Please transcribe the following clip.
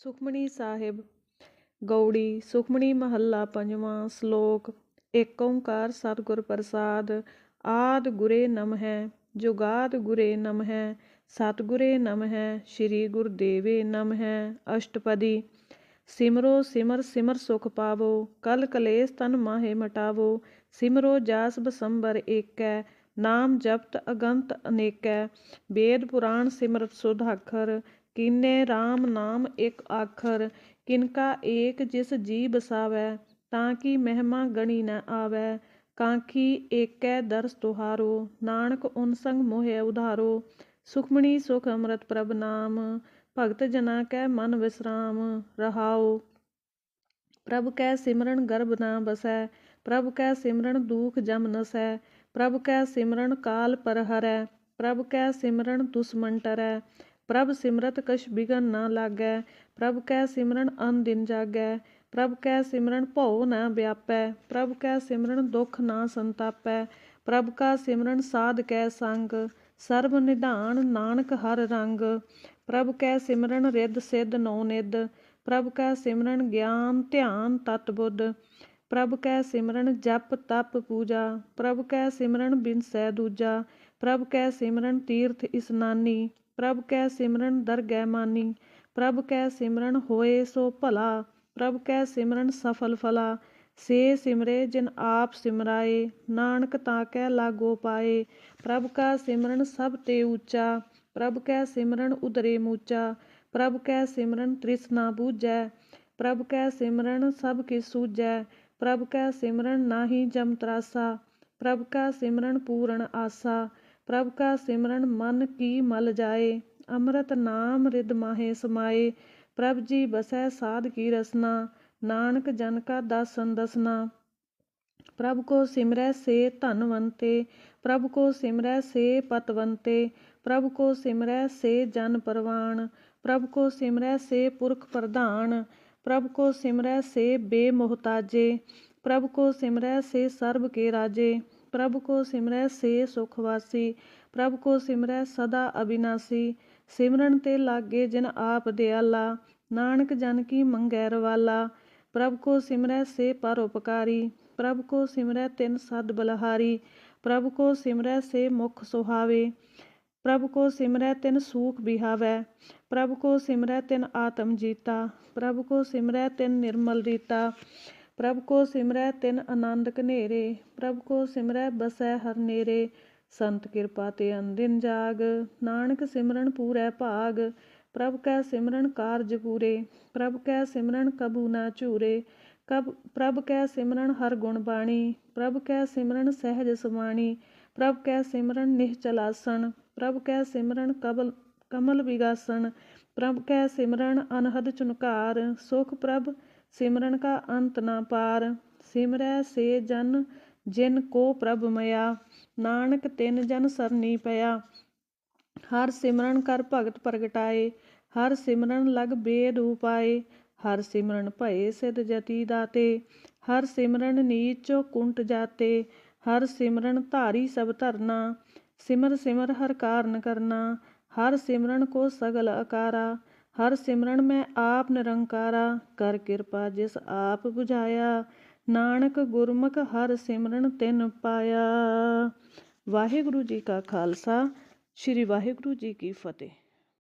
ਸੁਖਮਣੀ ਸਾਹਿਬ, ਗੌੜੀ ਸੁਖਮਣੀ ਮਹੱਲਾ ਪੰਜਵਾਂ ਸ਼ਲੋਕ, ਏਕ ਓੰਕਾਰ ਸਤਿਗੁਰ ਪ੍ਰਸਾਦ, ਆਦ ਗੁਰੇ ਨਮਹਿ, ਜੁਗਾਦ ਗੁਰੇ ਨਮਹਿ, ਸਤਿਗੁਰੇ ਨਮਹਿ, ਸ੍ਰੀ ਗੁਰਦੇਵੇ ਨਮਹਿ, ਅਸ਼ਟਪਦੀ, ਸਿਮਰੋ ਸਿਮਰ ਸਿਮਰ ਸੁਖ ਪਾਵੋ, ਕਲ ਕਲੇਸ਼ ਤਨ ਮਾਹੇ ਮਟਾਵੋ, ਸਿਮਰੋ ਜਾਸ ਬਸੰਬਰ ਏਕੈ, ਨਾਮ ਜਪਤ ਅਗੰਤ ਅਨੇਕੈ, ਵੇਦ ਪੁਰਾਣ ਸਿਮਰਤ ਸੁਧਾਖਰ ਕੀਨੇ RAM ਨਾਮ ਇੱਕ ਆਖਰ, ਕਿਨਕਾ ਏਕ ਜਿਸ ਜੀ ਬਸਾਵੈ ਤਾਂ ਕਿ ਮਹਿਮਾ ਗਣੀ ਨ ਆਵੈ, ਕਾਂਖੀ ਏਕੈ ਦਰਸ ਤੁਹਾਰੋ, ਨਾਨਕ ਉਨ ਸੰਗ ਮੋਹਿ ਉਧਾਰੋ, ਸੁਖਮਣੀ ਸੁਖ ਅੰਮ੍ਰਿਤ ਪ੍ਰਭ ਨਾਮ, ਭਗਤ ਜਨਾ ਕੈ ਮਨ ਵਿਸਰਾਮ, ਰਹਾਉ। ਪ੍ਰਭ ਕੈ ਸਿਮਰਨ ਗਰਭ ਨਾ ਬਸੈ, ਪ੍ਰਭ ਕੈ ਸਿਮਰਨ ਦੁਖ ਜਮ ਨਸੈ, ਪ੍ਰਭ ਕੈ ਸਿਮਰਨ ਕਾਲ ਪਰ ਹਰੈ ਪ੍ਰਭ ਕੈ ਸਿਮਰਨ ਦੁਸ਼ਮਨ ਟਰੈ ਪ੍ਰਭ ਸਿਮਰਤ ਕਛ ਬਿਗਨ ਨਾ ਲਾਗੈ, ਪ੍ਰਭ ਕੈ ਸਿਮਰਨ ਅਨ ਦਿਨ ਜਾਗੈ, ਪ੍ਰਭ ਕੈ ਸਿਮਰਨ ਭਉ ਨਾ ਵਿਆਪੈ, ਪ੍ਰਭ ਕੈ ਸਿਮਰਨ ਦੁਖ ਨਾ ਸੰਤਾਪੈ, ਪ੍ਰਭ ਕਾ ਸਿਮਰਨ ਸਾਧ ਕੈ ਸੰਗ, ਸਰਬ ਨਿਧਾਨ ਨਾਨਕ ਹਰ ਰੰਗ, ਪ੍ਰਭ ਕੈ ਸਿਮਰਨ ਰਿੱਧ ਸਿੱਧ ਨੋ ਨਿਧ, ਪ੍ਰਭ ਕੈ ਸਿਮਰਨ ਗਿਆਨ ਧਿਆਨ ਤਤ ਬੁੱਧ, ਪ੍ਰਭ ਕੈ ਸਿਮਰਨ ਜਪ ਤਪ ਪੂਜਾ, ਪ੍ਰਭ ਕੈ ਸਿਮਰਨ ਬਿਨਸੈ ਦੂਜਾ, ਪ੍ਰਭ ਕੈ ਸਿਮਰਨ ਤੀਰਥ ਇਸਨਾਨੀ ਪ੍ਰਭ ਕੈ ਸਿਮਰਨ ਦਰਗਹਿ ਮਾਨੀ, ਪ੍ਰਭ ਕੈ ਸਿਮਰਨ ਹੋਏ ਸੋ ਭਲਾ, ਪ੍ਰਭ ਕੈ ਸਿਮਰਨ ਸਫਲ ਫਲਾ। ਸੇ ਸਿਮਰੇ ਜਿਨ ਆਪ ਸਿਮਰਾਏ, ਨਾਨਕ ਤਾਂ ਕੈ ਲਾਗੋ ਪਾਏ। ਪ੍ਰਭ ਕਾ ਸਿਮਰਨ ਸਭ ਤੇ ਉੱਚਾ, ਪ੍ਰਭ ਕੈ ਸਿਮਰਨ ਉਦਰੇ ਮੂਚਾ, ਪ੍ਰਭ ਕੈ ਸਿਮਰਨ ਤ੍ਰਿਸ਼ਨਾ ਬੂਝੈ, ਪ੍ਰਭ ਕੈ ਸਿਮਰਨ ਸਭ ਕੀ ਸੂਝੈ, ਪ੍ਰਭ ਕੈ ਸਿਮਰਨ ਨਾਹੀ ਜਮ ਤਰਾਸਾ, ਪ੍ਰਭ ਕਾ ਸਿਮਰਨ ਪੂਰਨ ਆਸਾ। ਪ੍ਰਭ ਕਾ ਸਿਮਰਨ ਮਨ ਕੀ ਮਲ ਜਾਏ, ਅੰਮ੍ਰਿਤ ਨਾਮ ਰਿਦ ਮਾਹੇ ਸਮਾਏ। ਪ੍ਰਭ ਜੀ ਬਸੈ ਸਾਧ ਕੀ ਰਸਨਾ, ਨਾਨਕ ਜਨ ਕਾ ਦਾਸਨ ਦਸਨਾ ਪ੍ਰਭ ਕੋ ਸਿਮਰੈ ਸੇ ਧਨਵੰਤੇ ਪ੍ਰਭ ਕੋ ਸਿਮਰੈ ਸੇ ਪਤਵੰਤੇ ਪ੍ਰਭ ਕੋ ਸਿਮਰੈ ਸੇ ਜਨ ਪਰਵਾਨ ਪ੍ਰਭ ਕੋ ਸਿਮਰੈ ਸੇ ਪੁਰਖ ਪ੍ਰਧਾਨ। ਪ੍ਰਭ ਕੋ ਸਿਮਰੈ ਸੇ ਬੇਮੋਹਤਾਜੇ, ਪ੍ਰਭ ਕੋ ਸਿਮਰੈ ਸੇ ਸਰਬ ਕੇ ਰਾਜੇ। ਪ੍ਰਭ ਕੋ ਸਿਮਰੈ ਸੇ ਸੁਖਵਾਸੀ ਪ੍ਰਭ ਕੋ ਸਿਮਰੈ ਸਦਾ ਅਬਿਨਾਸੀ। ਸਿਮਰਨ ਤੇ ਲਾਗੇ ਜਿਨ ਆਪ ਦਿਆਲਾ, ਨਾਨਕ ਜਨ ਕੀ ਮੰਗੈ ਰਵਾਲਾ। ਪ੍ਰਭ ਕੋ ਸਿਮਰੈ ਸੇ ਪਰਉਪਕਾਰੀ ਪ੍ਰਭ ਕੋ ਸਿਮਰੈ ਤਿਨ ਸਦ ਬਲਹਾਰੀ, ਪ੍ਰਭ ਕੋ ਸਿਮਰੈ ਸੇ ਮੁਖ ਸੁਹਾਵੇ। ਪ੍ਰਭ ਕੋ ਸਿਮਰੈ ਤਿਨ ਸੂਖ ਬਿਹਾਵੈ, ਪ੍ਰਭ ਕੋ ਸਿਮਰੈ ਤਿਨ ਆਤਮ ਜੀਤਾ, ਪ੍ਰਭ ਕੋ ਸਿਮਰੈ ਤਿਨ ਨਿਰਮਲ ਰੀਤਾ। ਪ੍ਰਭ ਕੋ ਸਿਮਰੈ ਤਿਨ ਆਨੰਦ ਘਨੇਰੇ, ਪ੍ਰਭ ਕੋ ਸਿਮਰੈ ਬਸੈ ਹਰ ਨੇਰੇ। ਸੰਤ ਕਿਰਪਾ ਤੇ ਅੰਦਿਨ ਜਾਗ, ਨਾਨਕ ਸਿਮਰਨ ਪੂਰੈ ਭਾਗ। ਪ੍ਰਭ ਕੈ ਸਿਮਰਨ ਕਾਰਜ ਪੂਰੇ, ਪ੍ਰਭ ਕੈ ਸਿਮਰਨ ਕਬੂ ਨਾ ਝੂਰੇ। ਕਬ, ਪ੍ਰਭ ਕੈ ਸਿਮਰਨ ਹਰ ਗੁਣ ਬਾਣੀ, ਪ੍ਰਭ ਕੈ ਸਿਮਰਨ ਸਹਿਜ ਸਮਾਣੀ। ਪ੍ਰਭ ਕੈ ਸਿਮਰਨ ਨਿਹਚਲ ਆਸਣ ਪ੍ਰਭ ਕੈ ਸਿਮਰਨ ਕਬਲ, ਕਮਲ ਵਿਗਾਸਣ। ਪ੍ਰਭ ਕੈ ਸਿਮਰਨ ਅਨਹਦ ਚੁਨਕਾਰ, ਸੁਖ ਪ੍ਰਭ ਸਿਮਰਨ ਕਾ ਅੰਤ ਨਾ ਪਾਰ, ਸਿਮਰੈ ਸੇ ਜਨ ਜਿਨ ਕੋ ਪ੍ਰਭ ਮਇਆ, ਨਾਨਕ ਤਿਨ ਜਨ ਸਰਨੀ ਪਿਆ। ਹਰ ਸਿਮਰਨ ਕਰ ਭਗਤ ਪ੍ਰਗਟਾਏ, ਹਰ ਸਿਮਰਨ ਲਗ ਬੇਦ ਉਪਾਏ ਹਰ ਸਿਮਰਨ ਭਏ ਸਿਧ ਜਤੀ ਦਾਤੇ, ਹਰ ਸਿਮਰਨ ਨੀਚੋ ਕੁੰਟ ਜਾਤੇ। ਹਰ ਸਿਮਰਨ ਧਾਰੀ ਸਭ ਧਰਨਾ, ਸਿਮਰ ਸਿਮਰ ਹਰ ਕਾਰਨ ਕਰਨਾ। ਹਰ ਸਿਮਰਨ ਕੋ ਸਗਲ ਅਕਾਰਾ ਹਰ ਸਿਮਰਨ ਮੈਂ ਆਪ ਨਿਰੰਕਾਰਾ, ਕਰ ਕਿਰਪਾ ਜਿਸ ਆਪ 부ਝਾਇਆ। ਨਾਨਕ ਗੁਰਮੁਖ ਹਰ ਸਿਮਰਨ ਤਿਨ ਪਾਇਆ। ਵਾਹਿਗੁਰੂ ਜੀ ਕਾ ਖਾਲਸਾ, ਸ੍ਰੀ ਵਾਹਿਗੁਰੂ ਜੀ ਕੀ ਫਤਿਹ।